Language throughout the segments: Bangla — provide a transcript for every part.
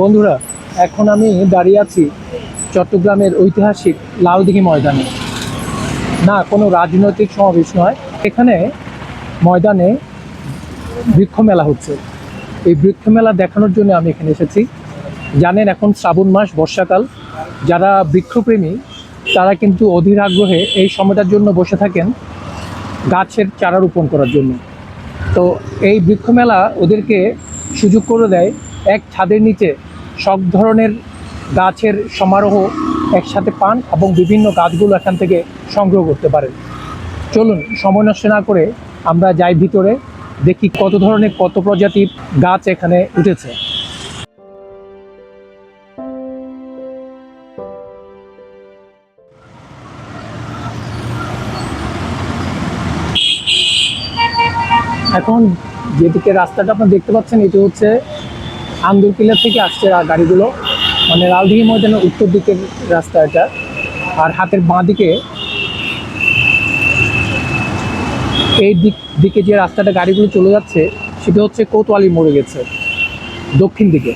বন্ধুরা, এখন আমি দাঁড়িয়ে আছি চট্টগ্রামের ঐতিহাসিক লালদিঘি ময়দানে। না, কোনো রাজনৈতিক সমাবেশ নয়। এখানে ময়দানে বৃক্ষ মেলা হচ্ছে। এই বৃক্ষ মেলা দেখানোর জন্য আমি এখানে এসেছি। জানেন, এখন শ্রাবণ মাস, বর্ষাকাল। যারা বৃক্ষপ্রেমী, তারা কিন্তু অধীর আগ্রহে এই সময়টার জন্য বসে থাকেন গাছের চারা রোপণ করার জন্য। তো এই বৃক্ষ মেলা ওদেরকে সুযোগ করে দেয় এক ছাদের নিচে সব ধরনের গাছের সমারোহ একসাথে পান এবং বিভিন্ন গাছগুলো এখান থেকে সংগ্রহ করতে পারেন। চলুন, সময় নষ্ট না করে আমরা যাই ভিতরে, দেখি কত ধরনের কত প্রজাতির গাছ এখানে উঠেছে। এখন যেদিকে রাস্তাটা আপনার দেখতে পাচ্ছেন, এটি হচ্ছে আন্দরকিলা থেকে আসছে গাড়িগুলো। মানে লালদিঘি ময়দানের উত্তর দিকের রাস্তা এটা। আর হাতের বাঁ দিকে এই দিক দিকে যে রাস্তাটা গাড়িগুলো চলে যাচ্ছে, সেটা হচ্ছে কোতোয়ালি মরে গেছে, দক্ষিণ দিকে।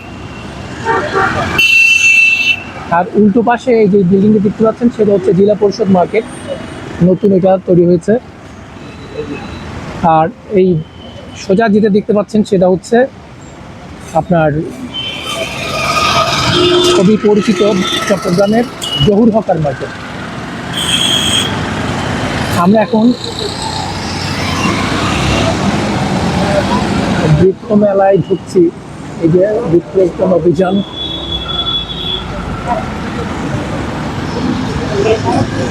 আর উল্টো পাশে এই যে বিল্ডিংটি দেখতে পাচ্ছেন, সেটা হচ্ছে জেলা পরিষদ মার্কেট। নতুন এটা তৈরি হয়েছে। আর এই সোজা যেটা দেখতে পাচ্ছেন, সেটা হচ্ছে আপনার খুবই পরিচিত চট্টগ্রামের জহুর হকার মার্কেট। আমরা এখন বৃক্ষ মেলায় ঢুকছি। এই যে বৃক্ষরোপণ অভিযান।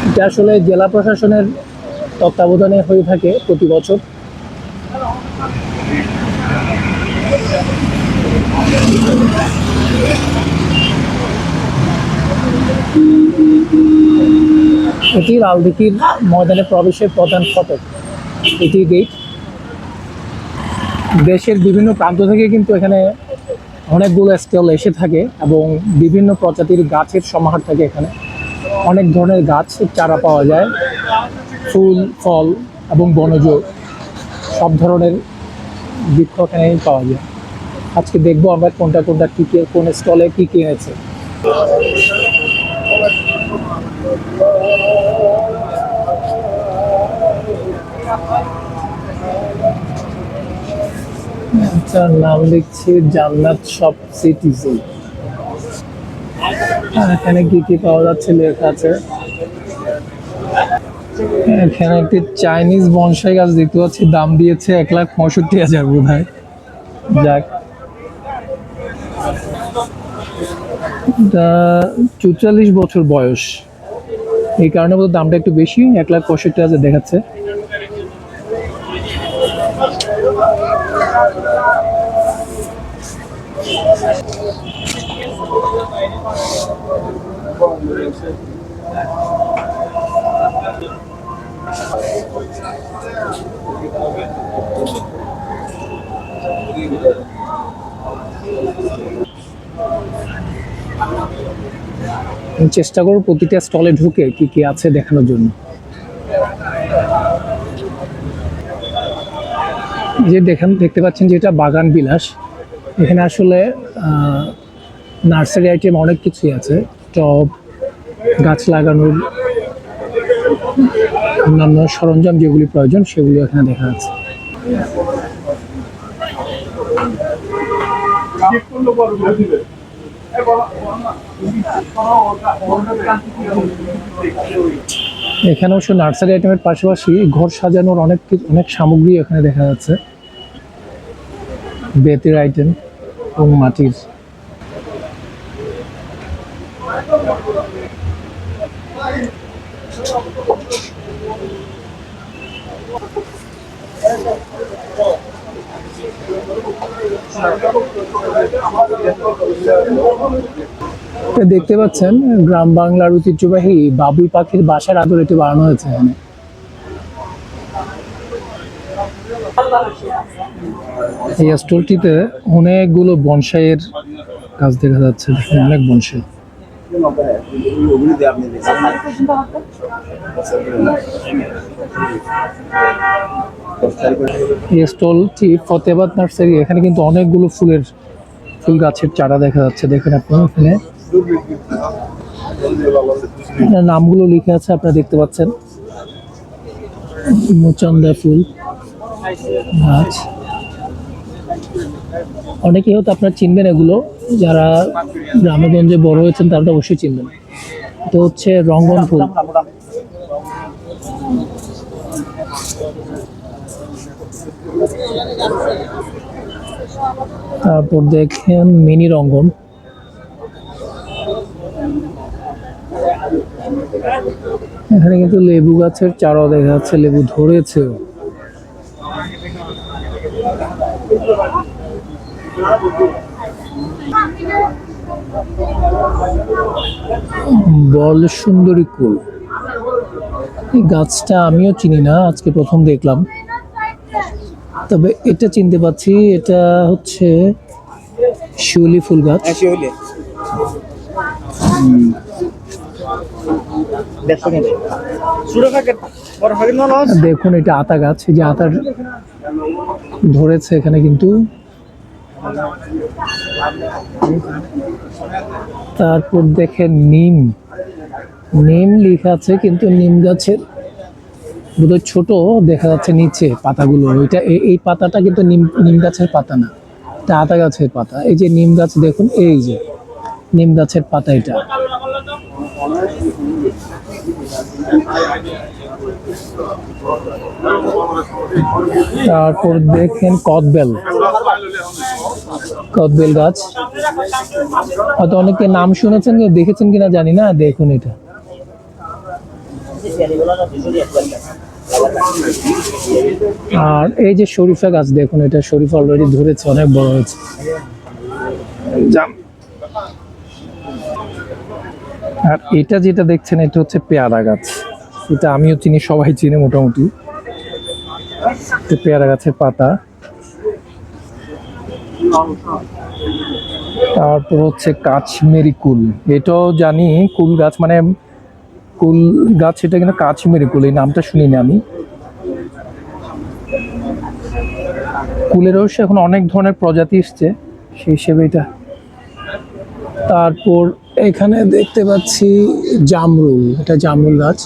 এটা আসলে জেলা প্রশাসনের তত্ত্বাবধানে হয়ে থাকে প্রতি বছর। এটি লালদিঘির ময়দানে প্রবেশের প্রধান ফটক। এটি গেট দেশের বিভিন্ন প্রান্ত থেকে কিন্তু এখানে অনেকগুলো স্টল এসে থাকে এবং বিভিন্ন প্রজাতির গাছের সমাহার থাকে এখানে। অনেক ধরনের গাছ, চারা পাওয়া যায়। ফুল, ফল এবং বনজ সব ধরনের বৃক্ষ এখানে পাওয়া যায়। আজকে দেখব আমরা কোনটা কোনটা কী কী, কোন স্টলে কী কী এনেছে আচ্ছা নাম লিখছি জান্নাত শপ সিটিজেন। এখানে কি কি পাওয়া যাচ্ছে লেখা আছে? এখানে একটি চাইনিজ বনসাই গাছ দেখতে পাচ্ছি, দাম দিয়েছে এক লাখ পঁয়ষট্টি হাজার বোধ হয় যাক চুচল্লিশ বছর বয়স। এই কারণে দামটা একটু বেশি এক লাখ পঁয়ষট্টি হাজার দেখাচ্ছে। চেষ্টা করব প্রতিটা স্টলে ঢুকে কি কি আছে দেখানোর জন্য। যে দেখেন, দেখতে পাচ্ছেন যেটা বাগান বিলাস। এখানে আসলে নার্সারি আইটেম অনেক কিছুই আছে। টব, গাছ লাগানোর অন্যান্য সরঞ্জাম যেগুলি প্রয়োজন সেগুলি এখানে দেখা যাচ্ছে। এখানে অবশ্য নার্সারি আইটেমের পাশাপাশি ঘর সাজানোর অনেক অনেক সামগ্রী এখানে দেখা যাচ্ছে। বেতের আইটেম এবং মাটির। এটা দেখতে পাচ্ছেন, গ্রাম বাংলার ঐতিহ্যবাহী বাবুই পাখির বাসার আদর এটি বানানো হয়েছে এখানে। এই স্টোরটিতে অনেকগুলো বনসাইয়ের গাছ দেখা যাচ্ছে অনেক বনসাই। এই স্টলটি ফতেবাদ নার্সারি এখানে কিন্তু অনেকগুলো ফুলের ফুল গাছের চারা দেখা যাচ্ছে, দেখেন আপনারা এখানে। নামগুলো লিখে আছে, আপনারা দেখতে পাচ্ছেন। মুচন্দা ফুল, গাছ। অনেকেই হয়তো আপনারা চিনবেন এগুলো, যারা গ্রামেগঞ্জে বড় হয়েছেন তারা অবশ্যই চিনবেন। তো হচ্ছে রঙ্গন ফুল। তারপর দেখেন মিনি রঙ্গন। এখানে কিন্তু লেবু গাছের চারাও দেখা যাচ্ছে, লেবু ধরেছে বল সুন্দরী কুল। এই গাছটা আমিও চিনি না, আজকে প্রথম দেখলাম। তবে এটা চিনতে পারছি এটা হচ্ছে শিউলি ফুল গাছ। না। লস দেখুন এটা আতা গাছ এই যে আতার ধরেছে এখানে কিন্তু। তারপর দেখেন নিম। নিম লিখা আছে কিন্তু নিম গাছের বোধহয় ছোট দেখা যাচ্ছে নিচে পাতাগুলো। ওইটা এই- পাতাটা কিন্তু নিম নিম গাছের পাতা না। এটা আতা গাছের পাতা। এই যে নিম গাছ দেখুন, এই যে নিম গাছের পাতা এটা। তারপর দেখেন কদবেল। কদবেল গাছ। হয়তো অনেকে নাম শুনেছেন দেখেছেন কিনা জানি না, দেখুন এটা। আর এই যে শরীফা গাছ দেখুন এটা শরীফ অলরেডি ধরেছে অনেক বড় হয়েছে। আর এটা যেটা দেখছেন এটা হচ্ছে পেয়ারা গাছ। এটা আমিও চিনি সবাই চিনি মোটামুটি। পেয়ারা গাছের পাতা। তারপর হচ্ছে কাশ্মীরি কুল। এটাও জানি কুল গাছ মানে কুল গাছ, এটা কিন্তু কাশ্মীরি কুল, এই নামটা শুনিনি আমি। কুলের অবশ্য এখন অনেক ধরনের প্রজাতি এসছে, সেই হিসেবে এটা। তারপর এখানে দেখতে পাচ্ছি জামরুল, এটা জামরুল গাছ।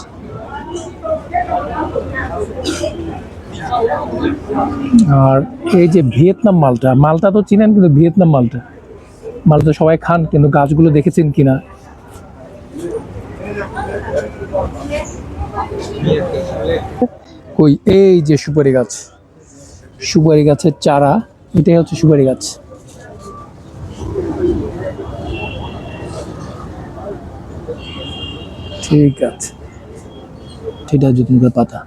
আর এই যে ভিয়েতনাম মালটা মালটা তো চিনেন কিন্তু ভিয়েতনাম মালটা। মালটা সবাই খান, কিন্তু গাছগুলো দেখেছেন কিনা? কই, এই যে সুপারি গাছ। সুপারি গাছের চারা, এটাই হচ্ছে সুপারি গাছ। ঠিক আছে। আছে যতীন পাতা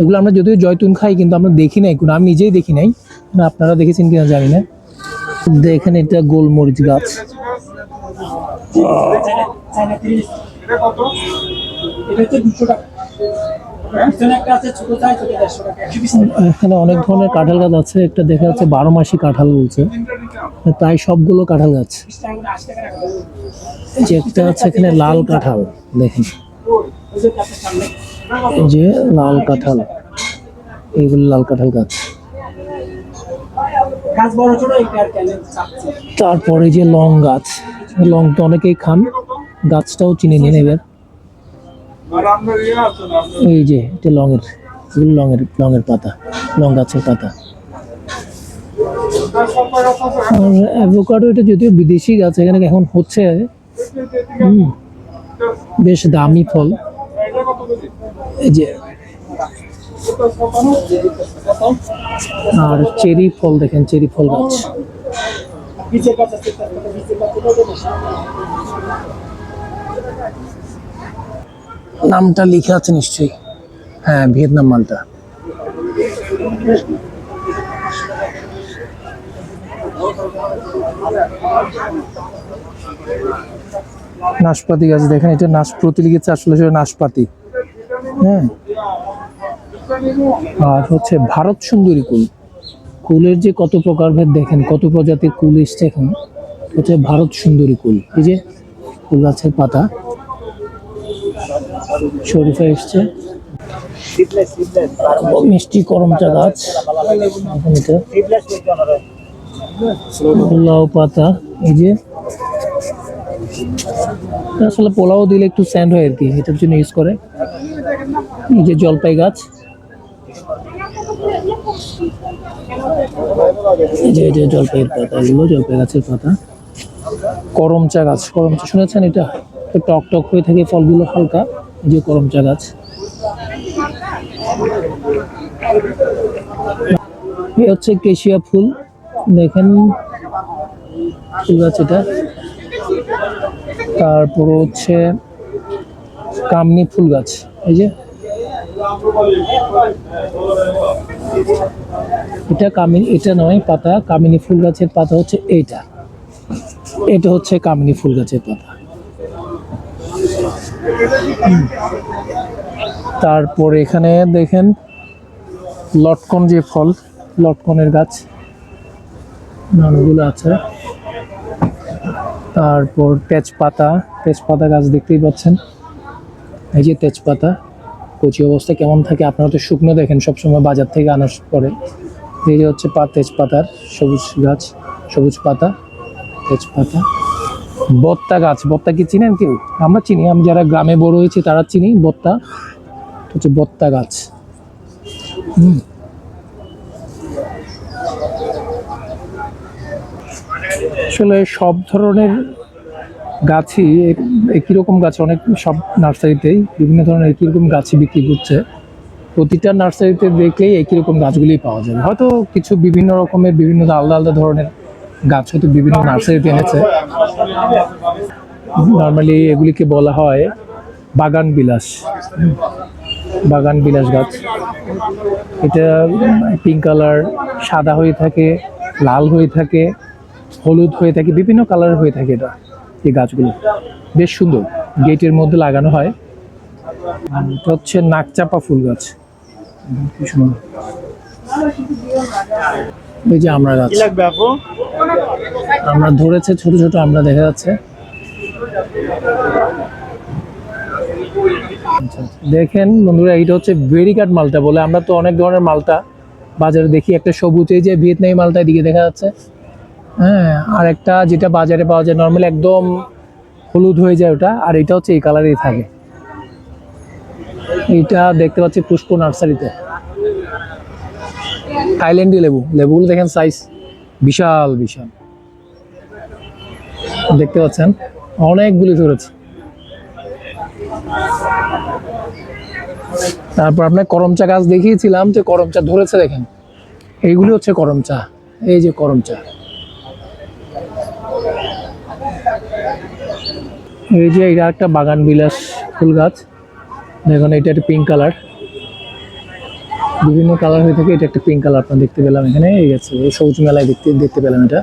এগুলো আমরা যদিও জয়তুন খাই, কিন্তু আমরা দেখি নাই, কোনো আমি নিজেই দেখি নাই। না আপনারা দেখেছেন কিনা জানি না। দেখেন এটা গোলমরিচ গাছ। এখানে অনেক ধরনের কাঁঠাল গাছ আছে। একটা দেখা যাচ্ছে বারো মাসি কাঁঠাল বলছে। প্রায় সবগুলো কাঁঠাল গাছ। যে একটা আছে এখানে লাল কাঁঠাল, দেখেন। যে লাল কাঁঠাল, এইগুলো লাল কাঁঠাল গাছ। তারপরে যে লং গাছ লং তো অনেকেই খান, গাছটাও চিনে নিন এবার। এই যে, এটা লংয়ের এগুলো লংয়ের লংয়ের পাতা, লং গাছের পাতা। আর অ্যাভোকাডো এটা যদিও বিদেশি গাছ, এখানে এখন হচ্ছে। বেশ দামি ফল। এই যে, আর চেরি ফল দেখেন, চেরি ফল গাছ। নিচের গাছ কোথাও দেবে নামটা লিখে আছে নিশ্চয়ই। হ্যাঁ ভিয়েতনাম মালটা। নাশপাতি গাছ, দেখেন, এটা নাশপ্রতি লিখেছে আসলে নাশপাতি। হ্যাঁ। আর হচ্ছে ভারত সুন্দরী কুল। কুলের যে কত প্রকারভেদ দেখেন, কত প্রজাতির কুল এসছে এখন। হচ্ছে ভারত সুন্দরী কুল। এই যে কুল গাছের পাতা, শরীফা এসছে। মিষ্টি করমচা গাছ লাউ পাতা, এই যে। আসলে পোলাও দিলে একটু স্যান্ড হয় আর কি, এটার জন্য ইউজ করে। এই যে জলপাই গাছ এই যে যে জলপাইয়ের পাতা এগুলো জলপাই গাছের পাতা। করমচা গাছ, করমচা, শুনেছেন এটা? টক টক হয়ে থাকে, ফলগুলো হালকা। যে করমচা গাছ। এই হচ্ছে কেশিয়া ফুল। দেখেন ফুল গাছ এটা। তারপর হচ্ছে কামনি ফুল গাছ। এই যে। এটা কামিনী, এটা নয়, পাতা। কামিনী ফুল গাছের পাতা হচ্ছে এইটা এটা হচ্ছে কামিনী ফুল গাছের পাতা। তারপর এখানে দেখেন লটকন যে ফল, লটকনের গাছ নানাগুলো আছে। তারপর তেজপাতা তেজপাতা গাছ দেখতেই পাচ্ছেন। এই যে তেজপাতা কচি অবস্থা কেমন থাকে আপনারা তো শুকনো দেখেন, সবসময় বাজার থেকে আনার পরে। এই যে হচ্ছে পা তেজপাতার সবুজ গাছ, সবুজ পাতা, তেজপাতা। বত্তা গাছ, বত্তা কি চিনেন কেউ? আমরা চিনি, আমি যারা গ্রামে বড় হয়েছি তারা চিনি বত্তা। হচ্ছে বত্তা গাছ। হুম। আসলে সব ধরনের গাছই একই রকম গাছ, অনেক সব নার্সারিতেই বিভিন্ন ধরনের একই রকম গাছই বিক্রি করছে। প্রতিটা নার্সারিতে দেখলেই একই রকম গাছগুলি পাওয়া যাবে। হয়তো কিছু বিভিন্ন রকমের, বিভিন্ন আলাদা আলাদা ধরনের গাছ হয়তো বিভিন্ন নার্সারিতে এনেছে। নর্মালি এগুলিকে বলা হয় বাগান বিলাস। বাগান বিলাস গাছ। এটা পিঙ্ক কালার, সাদা হয়ে থাকে, লাল হয়ে থাকে, হলুদ হয়ে থাকে, বিভিন্ন কালার হয়ে থাকে এটা। এই গাছগুলো। বেশ সুন্দর। গেটের মধ্যে লাগানো হয়। এটা হচ্ছে নাকচাপা ফুল গাছ। কি সুন্দর। এই যে আমরা গাছ। আমরা ধরেছে ছোট ছোট আমরা দেখা যাচ্ছে। আচ্ছা, দেখেন বন্ধুরা এইটা হচ্ছে ভেরিকাট মালটা বলে। আমরা তো অনেক ধরনের মালটা বাজারে দেখি। একটা সবুজ এই যে ভিয়েতনামি মালটা এদিকে দেখা যাচ্ছে। হ্যাঁ আর একটা যেটা বাজারে পাওয়া যায় নর্মালি একদম হলুদ হয়ে যায় ওটা, আর এটা হচ্ছে এই কালারেই থাকে। এটা দেখতে পাচ্ছি পুষ্প নার্সারিতে। থাইল্যান্ডি লেবু, লেবুগুলো দেখেন সাইজ বিশাল বিশাল। দেখতে পাচ্ছেন, অনেকগুলি ধরেছে তারপর আপনার করমচা গাছ দেখিয়েছিলাম যে করমচা ধরেছে দেখেন। এইগুলি হচ্ছে করমচা, এই যে করমচা। এই যে এটা একটা বাগান বিলাস ফুল গাছ। দেখুন এটা একটা পিঙ্ক কালার বিভিন্ন কালার হয়ে থাকে এটা একটা পিঙ্ক কালার আপনার দেখতে পেলাম এখানে। এই গেছে সবুজ মেলায় দেখতে দেখতে পেলাম এটা।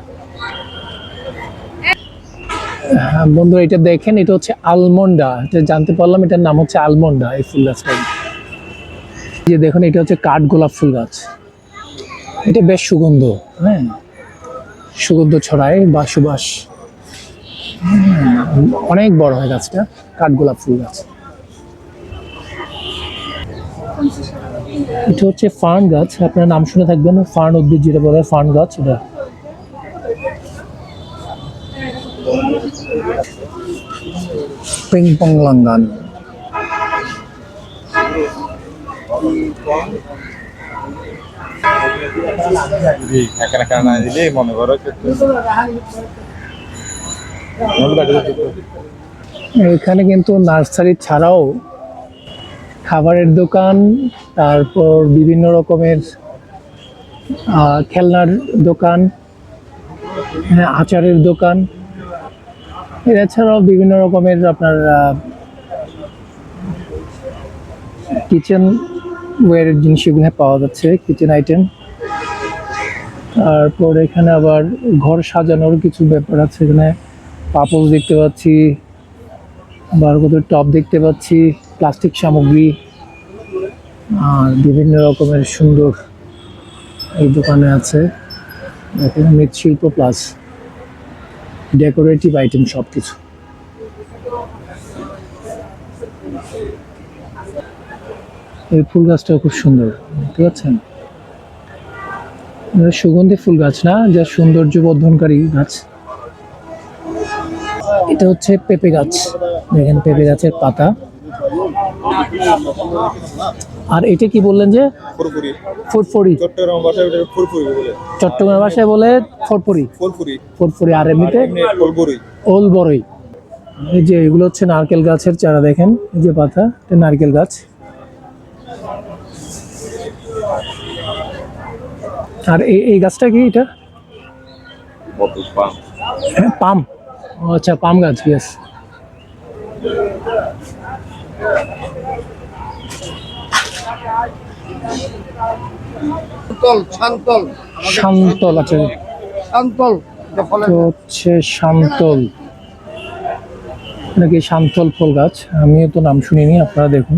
হ্যাঁ, বন্ধুরা এটা দেখেন এটা হচ্ছে আলমন্ডা এটা জানতে পারলাম এটার নাম হচ্ছে আলমন্ডা এই ফুল গাছটা যে দেখুন এটা হচ্ছে কাঠ গোলাপ ফুল গাছ। এটা বেশ সুগন্ধ হ্যাঁ? সুগন্ধ ছড়ায় বা সুবাস। অনেক বড় হয় গাছটা কাঠ গোলাপ ফুল গাছ। এটা হচ্ছে ফার্ন গাছ আপনার নাম শুনে থাকবেন ফার্ন উদ্ভিদ যেটা বলে ফার্ন গাছ এটা। পিং পং লাঙ্গান মনে করো এখানে কিন্তু নার্সারি ছাড়াও খাবারের দোকান তারপর বিভিন্ন রকমের খেলনার দোকান হ্যাঁ, আচারের দোকান। এছাড়াও বিভিন্ন রকমের আপনার কিচেন ওয়ারের জিনিস এগুলো পাওয়া যাচ্ছে কিচেন আইটেম তারপর এখানে আবার ঘর সাজানোর কিছু ব্যাপার আছে এখানে। পাপোশ দেখতে পাচ্ছি বারকোদের টপ দেখতে পাচ্ছি, প্লাস্টিক সামগ্রী, আর বিভিন্ন রকমের সুন্দর এই দোকানে আছে। এখানে মৃৎশিল্প প্লাস ডেকোরেটিভ আইটেম সব কিছু এই ফুল গাছটাও খুব সুন্দর, দেখতে পাচ্ছেন? সুগন্ধি ফুল গাছ না, যা সৌন্দর্য বর্ধনকারী গাছ। এটা হচ্ছে পেঁপে গাছ। দেখেন পেঁপে গাছের পাতা। আর এটা কি বললেন যে? ফুরফুরি। চট্টগ্রাম ভাষায় বলে। ফুরফুরি। ফুরফুরি। আর এমনিতে এমনি ওল বড়ই এই যে এগুলো হচ্ছে নারকেল গাছের চারা দেখেন এই যে পাতা এটা নারকেল গাছ। আর এই গাছটা কি এটা? পাম। ও আচ্ছা পাম গাছ ইয়েস শান্তল শান্তল। শান্তল আচ্ছা। শান্তল হচ্ছে শান্তল। নাকি শান্তল ফুল গাছ? আমিও তো নাম শুনিনি আপনারা দেখুন।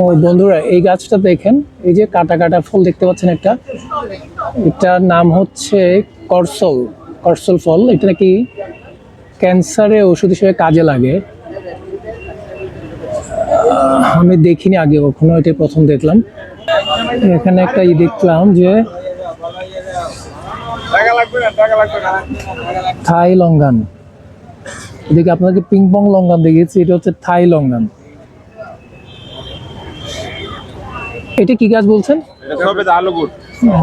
ও বন্ধুরা, এই গাছটা দেখেন, এই যে কাটা কাটা ফুল দেখতে পাচ্ছেন একটা। এটার নাম হচ্ছে করসল করসল ফল। এটা নাকি ক্যান্সারে ওষুধ হিসেবে কাজে লাগে। আমি দেখিনি আগে কখনো এটা প্রথম দেখলাম। এখানে একটা ই দেখলাম যে থাই লঙ্গান। এদিকে আপনাকে পিং পং লঙ্গান দেখিয়েছি, এটা হচ্ছে থাই লঙ্গান। এটা কি গাছ বলছেন? সবে আলু গুড়। ও,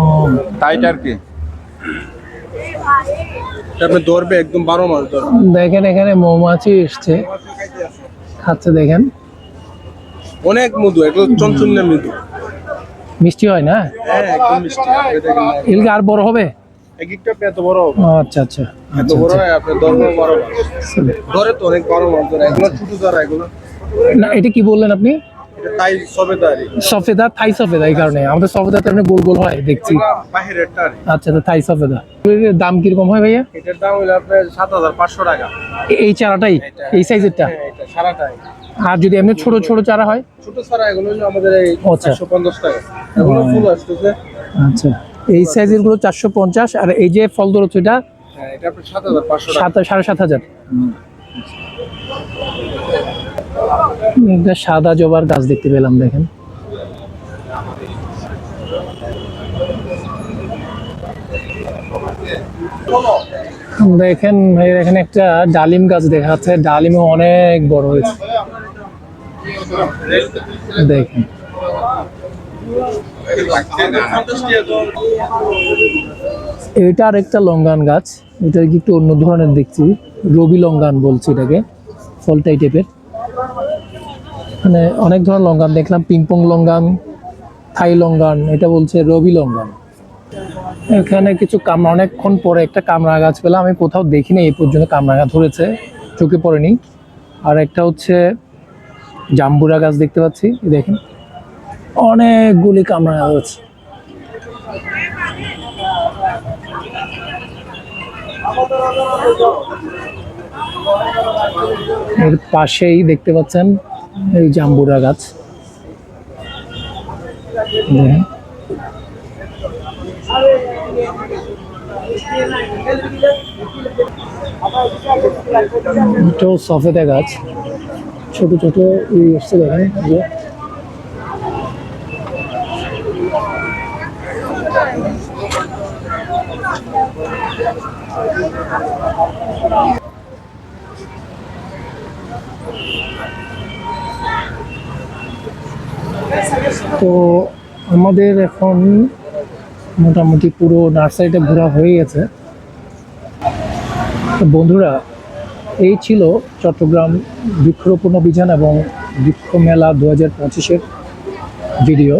টাইট আর কি। আপনি ধরবে একদম বারো মাস ধরবে। দেখেন এখানে মৌমাছি এসছে। খাচ্ছে দেখেন। অনেক মধু এগুলো চঞ্চন্য মৃদু। মিষ্টি হয় না? হ্যাঁ একদম মিষ্টি। এগুলো আর বড় হবে? এক একটা আপনি এত বড় হবে। আচ্ছা আচ্ছা। এত আচ্ছা বড় আচ্ছা। হয় আপনি ধরবে বারো ধরে তো অনেক বারো মাস ধরে। এগুলো ছোট ধরা এগুলো। না এটা কি বললেন আপনি? সফেদা থাই সফেদা এই কারণে। আমাদের সফেদা তো এমনি গোল গোল হয় দেখছি। আচ্ছা তো থাই সফেদা দাম কীরকম হয় ভাইয়া? এটার দাম হলো আপনার সাত হাজার পাঁচশো টাকা। এই চারাটাই? এই সাইজেরটা? হ্যাঁ সারাটাই আর যদি এমনি ছোট ছোট চারা হয়? ছোট ছাড়া এগুলো হলো আমাদের এই আচ্ছা। চারশো পঞ্চাশ টাকা। এগুলো ফুল আসতেছে। আচ্ছা। এই সাইজেরগুলো চারশো পঞ্চাশ আর এই যে ফল ধরো এটা? হ্যাঁ সাড়ে সাত হাজার। একটা সাদা জবার গাছ দেখতে পেলাম, দেখেন। দেখেন ভাই এখানে একটা ডালিম গাছ দেখা যাচ্ছে। ডালিমও অনেক বড় হয়েছে। দেখেন। এটা আর একটা লঙ্গান গাছ। এটা কি একটু অন্য ধরনের দেখছি। রবি লঙ্গান বলছি এটাকে ফলটা এই টাইপের মানে অনেক ধরনের লঙ্গান, দেখলাম পিংপং লঙ্গান থাই লঙ্গান, এটা বলছে রবি লঙ্গান। এখানে কিছু কামরা, অনেকক্ষণ পরে একটা কামরা গাছ পেলাম, আমি কোথাও দেখিনি, এই পর্যন্ত কামরা গাছ ধরেছে, চোখে পড়েনি। আর একটা হচ্ছে জাম্বুরা গাছ দেখতে পাচ্ছি দেখেন। অনেকগুলি কামরা গাছ আছে এর পাশেই দেখতে পাচ্ছেন এই জাম্বুরা গাছ। সফেদা গাছ। ছোট ছোট এই এসছে দেখেন যে। তো আমাদের এখন মোটামুটি পুরো নার্সারিটা ঘোরা হয়ে গেছে। বন্ধুরা, এই ছিল চট্টগ্রাম বৃক্ষরোপণ অভিযান এবং বৃক্ষ মেলা দু হাজার পঁচিশের ভিডিও।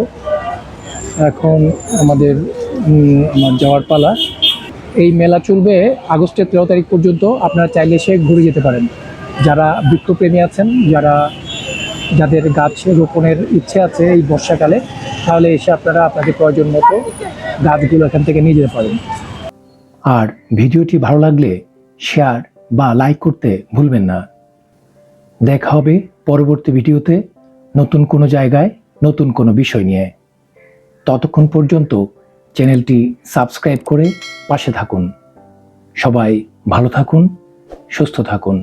এখন আমাদের আমার যাওয়ার পালা। এই মেলা চলবে আগস্টের তেরো তারিখ পর্যন্ত। আপনারা চাইলে সে ঘুরে যেতে পারেন। যারা বৃক্ষপ্রেমী আছেন, যারা যাদের গাছ রোপণের ইচ্ছে আছে এই বর্ষাকালে, তাহলে এসে আপনারা আপনাদের প্রয়োজন মতো গাছগুলো এখান থেকে নিয়ে যেতে পারেন। আর ভিডিওটি ভালো লাগলে শেয়ার বা লাইক করতে ভুলবেন না। দেখা হবে পরবর্তী ভিডিওতে নতুন কোনো জায়গায়, নতুন কোনো বিষয় নিয়ে। ততক্ষণ পর্যন্ত চ্যানেলটি সাবস্ক্রাইব করে পাশে থাকুন। সবাই ভালো থাকুন, সুস্থ থাকুন।